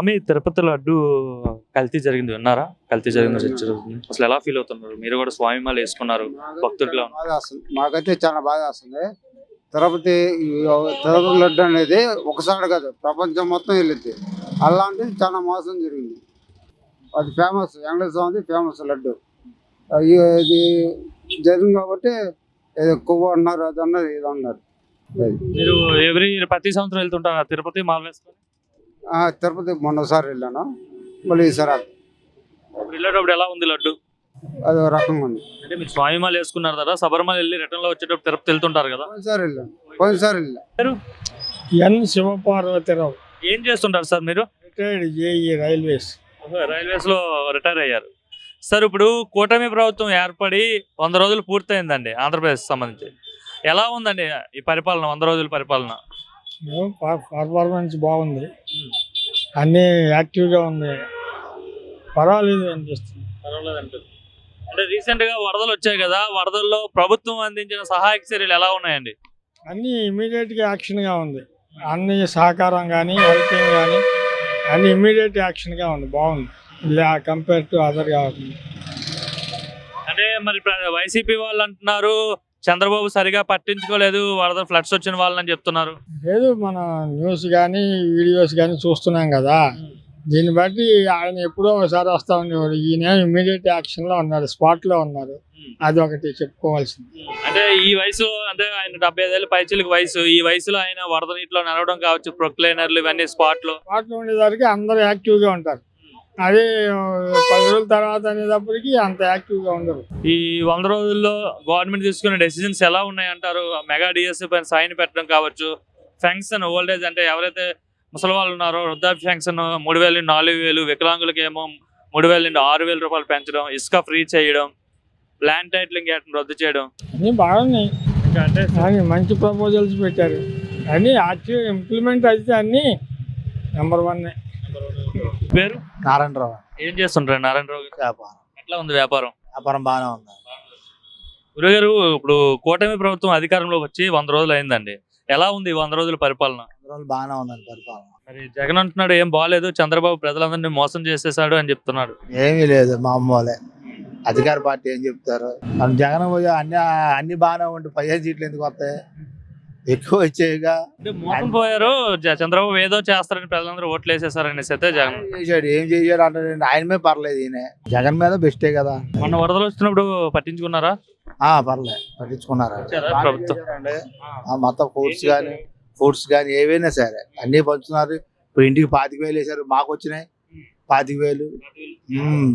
ఆమె తిరుపతి లడ్డు కల్తీ జరిగింది విన్నారా? కల్తీ జరిగింది జరుగుతుంది. అసలు ఎలా ఫీల్ అవుతున్నారు? మీరు కూడా స్వామి మాల వేసుకున్నారు భక్తుడిలా మాకైతే చాలా బాధ వస్తుంది. తిరుపతి తిరుపతి లడ్డు అనేది ఒకసారి కాదు ప్రపంచం మొత్తం వెళ్ళింది. అలాంటిది చాలా మోసం జరిగింది. అది ఫేమస్ వెంకటేశ్వర స్వామిది ఫేమస్ లడ్డు. ఇది జరిగింది కాబట్టి ఏదో కొవ్వు అన్నారు అది అన్నారు ఇది అన్నారు. మీరు ఎవ్రీ ప్రతి సంవత్సరం వెళ్తుంటారా? తిరుపతి మాల వేసుకొని? తిరుపతి మొన్నసారి వెళ్ళాను. మళ్ళీ ఈసారి ఇప్పుడు వెళ్ళేటప్పుడు ఎలా ఉంది లడ్డు? అది ఒక రకంగా ఉంది. అంటే మీరు స్వామి మాల వేసుకున్నారు కదా శబరిమల వెళ్ళి రిటర్న్లో వచ్చేటప్పుడు తిరుపతి వెళ్తుంటారు కదా? పోయినసారి వెళ్ళాను. పోయినసారి వెళ్ళా. ఎన్ శివపార్వతిరావు. ఏం చేస్తుంటారు సార్ మీరు? Retired JE railways. రైల్వేస్లో రిటైర్ అయ్యారు. సార్ ఇప్పుడు కూటమి ప్రభుత్వం ఏర్పడి వంద రోజులు పూర్తయిందండి ఆంధ్రప్రదేశ్ సంబంధించి. ఎలా ఉందండి ఈ పరిపాలన వంద రోజుల పరిపాలన? పర్ఫార్మెన్స్ బాగుంది. అన్నీ యాక్టివ్గా ఉంది. పర్వాలేదు అనిపిస్తుంది. అంటే రీసెంట్గా వరదలు వచ్చాయి కదా వరదల్లో ప్రభుత్వం అందించిన సహాయక చర్యలు ఎలా ఉన్నాయండి? అన్నీ ఇమీడియట్గా యాక్షన్గా ఉంది. అన్ని సహకారం కానీ హెల్పింగ్ కానీ అన్ని ఇమీడియట్ యాక్షన్గా ఉంది. బాగుంది. ఇలా కంపేర్ టు అదర్ కావాలి అంటే మరి వైసీపీ వాళ్ళు అంటున్నారు చంద్రబాబు సరిగా పట్టించుకోలేదు వరద ఫ్లడ్స్ వచ్చిన వాళ్ళని చెప్తున్నారు. లేదు మన న్యూస్ కానీ వీడియోస్ కానీ చూస్తున్నాం కదా. దీన్ని బట్టి ఆయన ఎప్పుడో ఒకసారి వస్తా ఉండేవాడు. ఈయన ఇమీడియట్ యాక్షన్లో ఉన్నారు స్పాట్లో ఉన్నారు. అది ఒకటి చెప్పుకోవాల్సింది. అంటే ఈ వయసులో అంటే ఆయన డెబ్బై ఐదేళ్ళ పైచిలకు వయసు ఈ వయసులో ఆయన వరద నీటిలో నడవడం కావచ్చు ప్రొక్లైనర్లు ఇవన్నీ స్పాట్లో. స్పాట్లో ఉండేసరికి అందరూ యాక్టివ్గా ఉంటారు. అదే పది రోజుల తర్వాత అనేటప్పటికి అంత యాక్టివ్గా ఉండరు. ఈ వంద రోజుల్లో గవర్నమెంట్ తీసుకునే డెసిషన్స్ ఎలా ఉన్నాయంటారు? మెగా డిఎస్సీ పైన సైన్ పెట్టడం కావచ్చు ఫెన్షన్ ఓల్డ్ ఏజ్ అంటే ఎవరైతే ముసలి వాళ్ళు ఉన్నారో వృద్ధాప్య ఫెన్షన్ మూడు వేలు నుండి నాలుగు వేలు వికలాంగులకి ఏమో మూడు వేల నుండి ఆరు వేల రూపాయలు పెంచడం ఇసుక ఫ్రీ చేయడం ల్యాండ్ టైటిలింగ్ యాక్ట్ రద్దు చేయడం. అన్నీ బాగున్నాయి. కానీ మంచి ప్రపోజల్స్ పెట్టారు. అన్నీ యాక్టివ్ ఇంప్లిమెంట్ అయితే అన్నీ నెంబర్ వన్ పేరు? నారాయణరావు. ఏం చేస్తుంటారు నారాయణరావు గారు? వ్యాపారం. ఎట్లా ఉంది వ్యాపారం? వ్యాపారం బాగానే ఉంది. గురుగారు ఇప్పుడు కూటమి ప్రభుత్వం అధికారంలోకి వచ్చి వంద రోజులు అయిందండి. ఎలా ఉంది వంద రోజుల పరిపాలన? వంద రోజులు బాగానే ఉందండి పరిపాలన. మరి జగన్ అంటున్నాడు ఏం బాగాలేదు చంద్రబాబు ప్రజలందరినీ మోసం చేసేసాడు అని చెప్తున్నాడు. ఏమీ లేదు మా అమ్మోలే అధికార పార్టీ ఏం చెప్తారు? జగన్ అన్ని అన్ని బాగానే ఉండి పదిహేను సీట్లు ఎందుకు వస్తాయి? ఎక్కువ వచ్చాయిగా మోసం పోయారు. జ- చంద్రబాబు ఏదో చేస్తారని ప్రజలందరూ ఓట్లు వేసేసారని అయితే జగన్. ఏం చేశాడు. ఏం చేశాడు అంటే ఆయన మీద పర్లేదు ఈయన. జగన్ మీద బెస్టే కదా. మొన్న వరదలు వచ్చినప్పుడు పట్టించుకున్నారా? ఆ పర్లేదు పట్టించుకున్నారు? ప్రభుత్వం? ఆ మొత్తం ఫుడ్స్ కానీ ఫుడ్స్ కానీ ఏవైనా సరే అన్ని పంచుతున్నారు ఇప్పుడు ఇంటికి పాతిక వేలు వేసారు మాకు వచ్చినాయి. పాతిక వేలు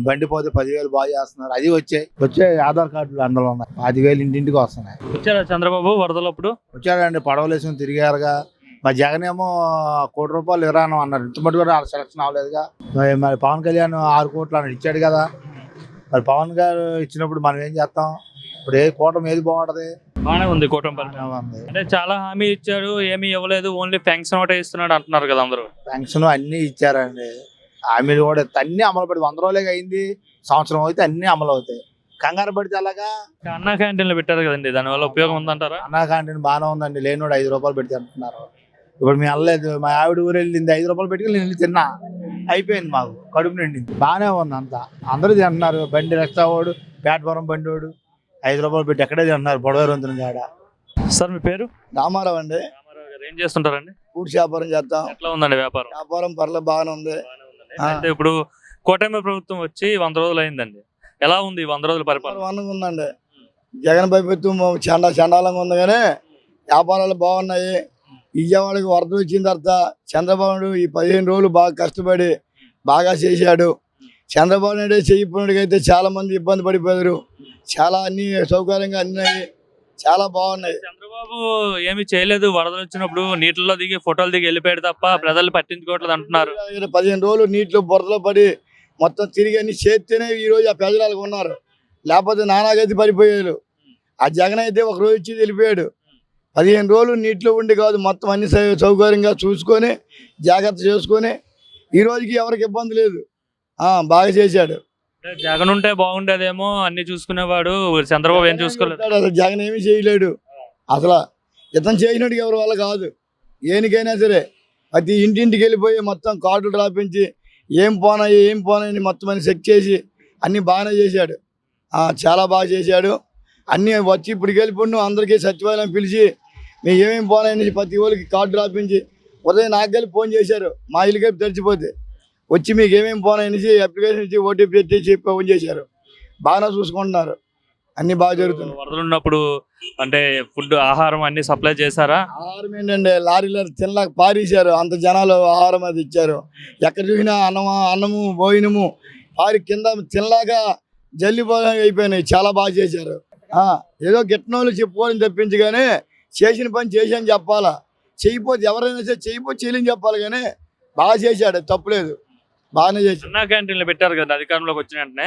బండి పోతే పదివేలు బాగా చేస్తున్నారు. అది వచ్చాయి. వచ్చే ఆధార్ కార్డులు అందులో ఉన్నాయి. పాతిక వేలు ఇంటింటికి వస్తున్నాయి. వచ్చారా చంద్రబాబు వరదలప్పుడు వచ్చాడండి. పడవలు వేసుకుని తిరిగారుగా. మా జగన్ ఏమో కోటి రూపాయలు ఇరాను అన్నారు. ఇంత మటు కూడా సెలక్షన్ అవ్వలేదుగా. మరి పవన్ కళ్యాణ్ ఆరు కోట్లు అన్నాడు ఇచ్చాడు కదా. మరి పవన్ గారు ఇచ్చినప్పుడు మనం ఏం చేస్తాం? ఇప్పుడు ఏ కూటమి ఏది బాగుంటది? బాగానే ఉంది కూటమి. అంటే చాలా హామీ ఇచ్చాడు. ఏమీ ఇవ్వలేదు. ఓన్లీ ఫెన్షన్ ఒకటే ఇస్తున్నాడు అంటున్నారు కదా అందరూ. పెన్షన్ అన్ని ఇచ్చారండి. హామీలు కూడా అన్ని అమలు పడి వంద రోజులే అయింది. సంవత్సరం అయితే అన్ని అమలు అవుతాయి. కంగారు పడితే అలాగా అన్నా క్యాంటీన్లు పెట్టారు కదండి దానివల్ల ఉపయోగం ఉందంటారా? అన్నా క్యాంటీన్ బాగానే ఉందండి లేనోడు ఐదు రూపాయలు పెట్టి తింటున్నారు ఇప్పుడు మేము వెళ్ళలేదు మా ఆవిడ ఊరు వెళ్ళింది ఐదు రూపాయలు పెట్టి నేను తిన్నా. అయిపోయింది మాకు కడుపు నిండింది. బాగానే ఉంది అంతా. అందరూ తింటున్నారు బండి రెక్సావాడు ప్లాట్ఫారం బండి వాడు. ఐదు రూపాయలు పెట్టి ఎక్కడే తింటున్నారు బొడవేరు కాడ. సార్ మీ పేరు? రామారావు అండి. ఏం చేస్తుంటారండి? ఫ్రూట్స్ వ్యాపారం చేస్తాం ఎట్లా ఉందండి వ్యాపారం? వ్యాపారం పర్లేదు బాగానే ఉంది. అయితే ఇప్పుడు కూటమి ప్రభుత్వం వచ్చి వంద రోజులు అయిందండి. ఎలా ఉంది వంద రోజుల పరిపాలన? ఉందండి. జగన్ ప్రభుత్వం చండా చండాలంగా ఉంది కానీ వ్యాపారాలు బాగున్నాయి. విజయవాడకి వరద వచ్చిన తర్వాత చంద్రబాబు నాయుడు ఈ పదిహేను రోజులు బాగా కష్టపడి బాగా చేశాడు. చంద్రబాబు నాయుడు చేయకపోయినకైతే చాలా మంది ఇబ్బంది పడిపోయారు. చాలా అన్ని సౌకర్యంగా అన్నాయి చాలా బాగున్నాయి. చంద్రబాబు ఏమి చేయలేదు. వరదలు వచ్చినప్పుడు నీటిలో దిగి ఫోటోలు దిగి వెళ్ళిపోయాడు తప్ప ప్రజలు పట్టించుకోవట్లేదు అంటున్నారు. పదిహేను రోజులు నీటిలో బురదలో పడి మొత్తం తిరిగి అన్ని చేస్తేనే ఈ రోజు ఆ ప్రజలకు ఉన్నారు. లేకపోతే నానాగతి పడిపోయారు. ఆ జగన్ అయితే ఒక రోజు ఇచ్చి వెళ్ళిపోయాడు. పదిహేను రోజులు నీటిలో ఉండి కాదు మొత్తం అన్ని సౌకర్యంగా చూసుకొని జాగ్రత్త చేసుకొని ఈ రోజుకి ఎవరికి ఇబ్బంది లేదు. బాగా చేశాడు. జగన్ ఉంటే బాగుండేదేమో అన్ని చూసుకునేవాడు చంద్రబాబు ఏం చూసుకోలేదు. అసలు జగన్ ఏమీ చేయలేడు. అసలు ఇతను చేసినట్టు ఎవరి వల్ల కాదు. ఏనికైనా సరే ప్రతి ఇంటింటికి వెళ్ళిపోయి మొత్తం కార్డులు రాపించి ఏం పోనాయి ఏం పోనాయని మొత్తం అని చెక్ చేసి అన్నీ బాగానే చేశాడు. ఆ, చాలా బాగా చేశాడు. అన్నీ వచ్చి ఇప్పటికి వెళ్ళిపోయిన అందరికీ సచివాలయం పిలిచి మేము ఏమేమి పోనాయని ప్రతి ఒక్కరికి కార్డు రాపించి ఉదయం నాకు కలిపి ఫోన్ చేశారు. మా ఇల్లు కలిపి తెరిచిపోతే వచ్చి మీకు ఏమేమి పోనాయనేసి అప్లికేషన్ ఇచ్చి ఓటీపీ పెట్టి ఫోన్ చేశారు. బాగానే చూసుకుంటున్నారు. అన్నీ బాగా జరుగుతున్నాయి. వరదలు ఉన్నప్పుడు అంటే ఫుడ్ ఆహారం అన్ని సప్లై చేశారా? ఆహారం ఏంటంటే లారీలో తినలేక పారేశారు. అంత జనాలు ఆహారం అది ఇచ్చారు. ఎక్కడ చూసినా అన్నం అన్నము భోజనము పారి కింద తినలేక జల్లిపోయి అయిపోయినాయి. చాలా బాగా చేశారు. ఏదో గిట్టనోళ్ళు చెప్పుకోవాలని తప్పించి కానీ చేసిన పని చేశాను చెప్పాలా. చేయకపోతే ఎవరైనా సరే చేయకపోతే చేయలేని చెప్పాలి కానీ బాగా చేశాడు. తప్పులేదు. బాగానే చేశాడు అన్నా క్యాంటీన్లు పెట్టారు కదా అధికారంలోకి వచ్చిన వెంటనే.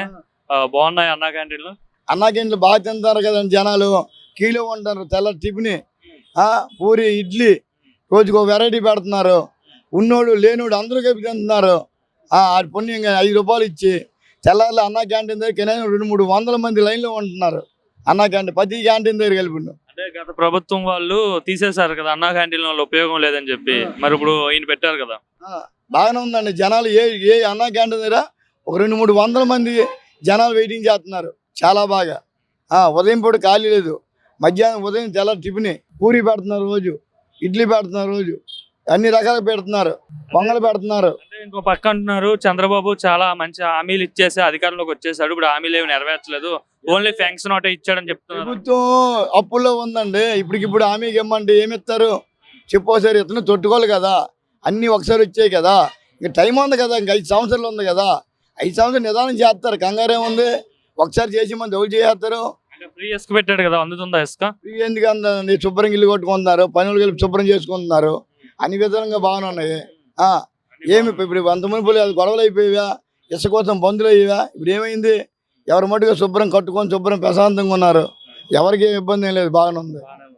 బాగున్నాయి అన్నా క్యాంటీన్లు? అన్నాకేంట్లు బాగా తింటారు కదండి జనాలు. కీలో ఉంటారు తెల్ల టిఫిన్ ఆ, పూరి ఇడ్లీ. రోజుకు వెరైటీ పెడుతున్నారు. ఉన్నోడు లేనోడు అందరూ కలిపి తింటున్నారు. ఆ, ఆడి పుణ్యంగా ఐదు రూపాయలు ఇచ్చి తెల్లారులు అన్నా క్యాంటీన్ దగ్గర కనీసం రెండు మూడు వందల మంది లైన్లో ఉంటున్నారు. అన్నా క్యాంటీన్ ప్రతి క్యాంటీన్ దగ్గర కలిపి అంటే గత ప్రభుత్వం వాళ్ళు తీసేశారు కదా అన్నా క్యాంటీన్ వల్ల ఉపయోగం లేదని చెప్పి. మరి ఇప్పుడు ఈయన పెట్టారు కదా. బాగానే ఉందండి. జనాలు ఏ ఏ అన్నా క్యాంటీన్ దగ్గర ఒక రెండు మూడు వందల మంది జనాలు వెయిటింగ్ చేస్తున్నారు. చాలా బాగా. ఆ, ఉదయం పూట ఖాళీ లేదు. మధ్యాహ్నం ఉదయం తెల్ల టిఫిన్ పూరి పెడుతున్నారు రోజు ఇడ్లీ పెడుతున్నారు రోజు అన్ని రకాలు పెడుతున్నారు. పొంగల్ పెడుతున్నారు. అంటే ఇంకో పక్క అంటున్నారు చంద్రబాబు చాలా మంచి హామీలు ఇచ్చేసి అధికారంలోకి వచ్చేసాడు. ఇప్పుడు హామీలు ఏమి నెరవేర్చలేదు. ఓన్లీ ఫ్యాంక్స్ నోటే ఇచ్చాడని చెప్తున్నారు. ప్రభుత్వం అప్పుల్లో ఉందండి. ఇప్పటికిప్పుడు హామీకి ఇమ్మంటే ఏమి ఇస్తారు? చెప్పోసారి ఇతను తొట్టుకోవాలి కదా. అన్నీ ఒకసారి వచ్చాయి కదా. ఇంక టైం ఉంది కదా ఇంక ఐదు సంవత్సరాలు ఉంది కదా. ఐదు సంవత్సరాలు నిదానం చేస్తారు. కంగారే ఉంది. ఒకసారి చేసి మంది ఎవరు చేస్తారు ఫ్రీ ఇసుక పెట్టాడు కదా అందుతుందా ఇసుక? ఇవి ఎందుకు శుభ్రంగా ఇల్లు కొట్టుకుంటున్నారు పనులు కలిపి శుభ్రం చేసుకుంటున్నారు. అన్ని విధాలుగా బాగానే ఉన్నాయి. ఆ, ఏమి ఇప్పుడు- అంతమంది పోలే అది గొడవలు అయిపోయావా ఇసుక కోసం బంధులు అయ్యేవా ఇప్పుడు ఏమైంది? ఎవరి మటుగా శుభ్రం కట్టుకొని శుభ్రం ప్రశాంతంగా ఉన్నారు. ఎవరికి ఏం ఇబ్బంది ఏం లేదు బాగానే ఉంది.